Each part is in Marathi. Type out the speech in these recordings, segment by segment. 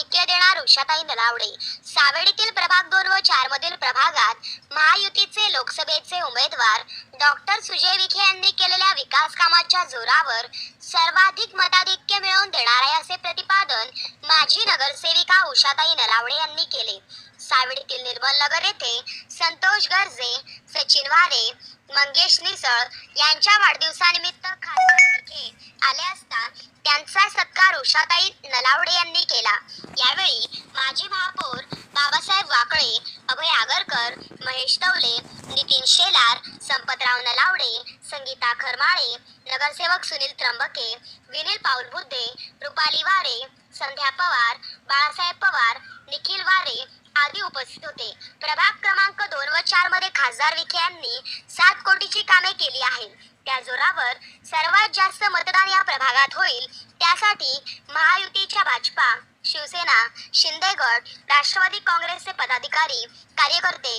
यांना देणार उषाताई नलावडे. सावेडीतील प्रभाग दोन व चार मधील प्रभागात महायुतीचे लोकसभेचे उमेदवार डॉक्टर सुजय विखे यांनी केलेल्या विकास कामाच्या जोरावर सर्वाधिक मताधिक्य मिळवून देणार आहे असे प्रतिपादन माजी नगरसेविका उषाताई नलावडे यांनी केले. सावेडीतील निर्मल नगर येथे संतोष गर्जे सचिन वारे मंगेश निसळ यांच्या वाढदिवसानिमित्त खासदार विखे आले असता त्यांचा सत्कार उषाताई नलावडे यांनी केला. यावेळी माजी महापौर बाबासाहेब वाकळे अभय आगरकर महेश तवले नितीन शेलार संपतराव नलावडे संगीता खरमाळे नगरसेवक सुनील त्र्यंबके विनील पाऊल बुद्धे रुपाली वारे संध्या पवार बाळासाहेब पवार निखिल वारे आदी उपस्थित होते. प्रभाग क्रमांक दोन व चारमध्ये खासदार विखे यांनी सात कोटीची कामे केली आहेत. त्या जोरावर सर्वात जास्त मतदान या प्रभागात होईल त्यासाठी महायुतीच्या भाजपा शिवसेना शिंदे गट राष्ट्रवादी काँग्रेसचे पदाधिकारी कार्यकर्ते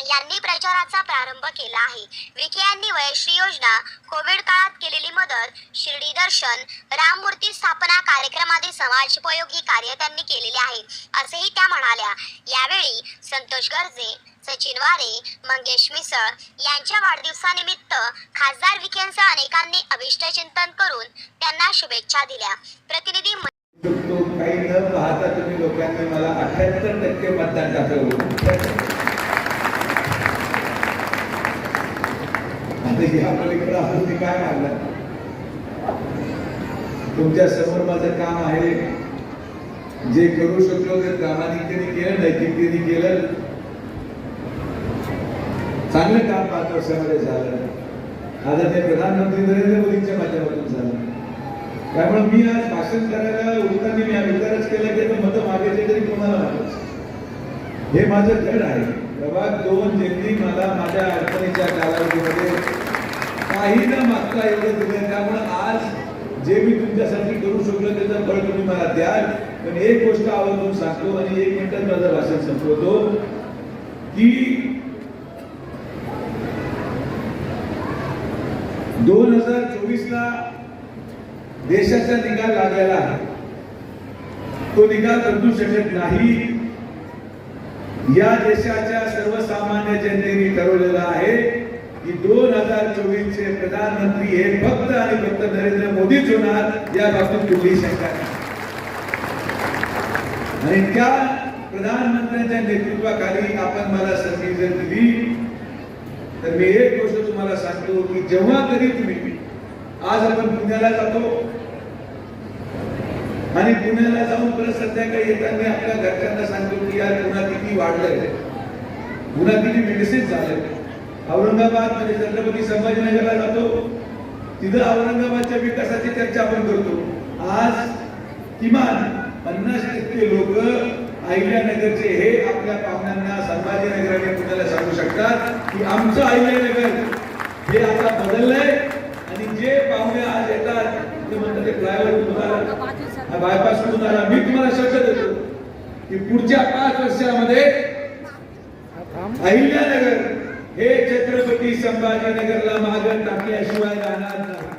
यांनी प्रचाराचा प्रारंभ केला आहे. विखे यांनी वयश्री योजना कोविड काळात केलेली मदत शिर्डी दर्शन राममूर्ती स्थापना कार्यक्रमादी समाजोपयोगी कार्य त्यांनी केलेले आहे असेही त्या म्हणाल्या. यावेळी संतोष गर्जे सचिन वारे मंगेश मिसळ यांच्या वाढदिवसानिमित्त खासदार विखेंसह अनेकांनी अभिष्ट चिंतन करून त्यांना शुभेच्छा दिल्या. प्रतिनिधी काही न पाहता तुम्ही लोकांनी मला अठ्याहत्तर टक्के मतदान टाकलं काय मागणार तुमच्यासमोर माझं काम आहे. जे करू शकलो ते प्रामाणिकतेने केलं नैतिकतेने केलं. चांगलं काम पाच वर्षामध्ये झालं आदरणीय प्रधानमंत्री नरेंद्र मोदींच्या माध्यमातून झालं. त्यामुळे मी आज भाषण करायला उठताना मी विचारच केला की आता मतं मागायचे तरी कोणाला मागायचं? हे माझं धड आहे. प्रभाग दोन ज्यांनी मला माझ्या अडचणीच्या कालावधीमध्ये काही न मागता एवढं दिलं त्यामुळे आज जे मी तुमच्यासाठी करू शकलो त्याचं फळ तुम्ही मला द्याल. पण एक गोष्ट आवर्जून सांगतो आणि एक मिनिटात माझं भाषण संपवतो. की दोन हजार चोवीस ला देशाचा निकाल लागलेला आहे. तो निकाल बदलू शकत नाही. या देशाच्या सर्वसामान्य जनतेने ठरवलेला आहे की दोन हजार चोवीस चे प्रधानमंत्री हे फक्त आणि फक्त नरेंद्र मोदीच होणार या बाबतीत कुठलीही शंका नाही. आणि त्या प्रधानमंत्र्यांच्या नेतृत्वाखाली आपण मला संधी जर दिली तर मी एक गोष्ट तुम्हाला सांगतो की जेव्हा कधी तुम्ही आज आपण पुण्याला जातो आणि पुण्याला जाऊन परत संध्याकाळी येताना आपल्या घरच्यांना सांगतो की यार पुन्हा किती वाढलंय. पुन्हा किती मेडिसिन झालंय. औरंगाबादमध्ये छत्रपती संभाजीनगरला जातो. तिथं औरंगाबादच्या विकासाची चर्चा आपण करतो. आज किमान पन्नास टक्के लोक अहिल्यानगरचे हे आपल्या पाहुण्यांना संभाजीनगर आणि पुण्याला सांगू शकतात. की आमचं अहिल्यानगर हे आता बदललंय आणि जे पाहुणे आज येतात ते म्हणतात ते फ्लायओव्हर तुम्हाला बायपास तुम्हाला मी तुम्हाला शब्द देतो की पुढच्या पाच वर्षामध्ये अहिल्यानगर हे छत्रपती संभाजीनगरला मागं टाकल्याशिवाय राहणार नाही.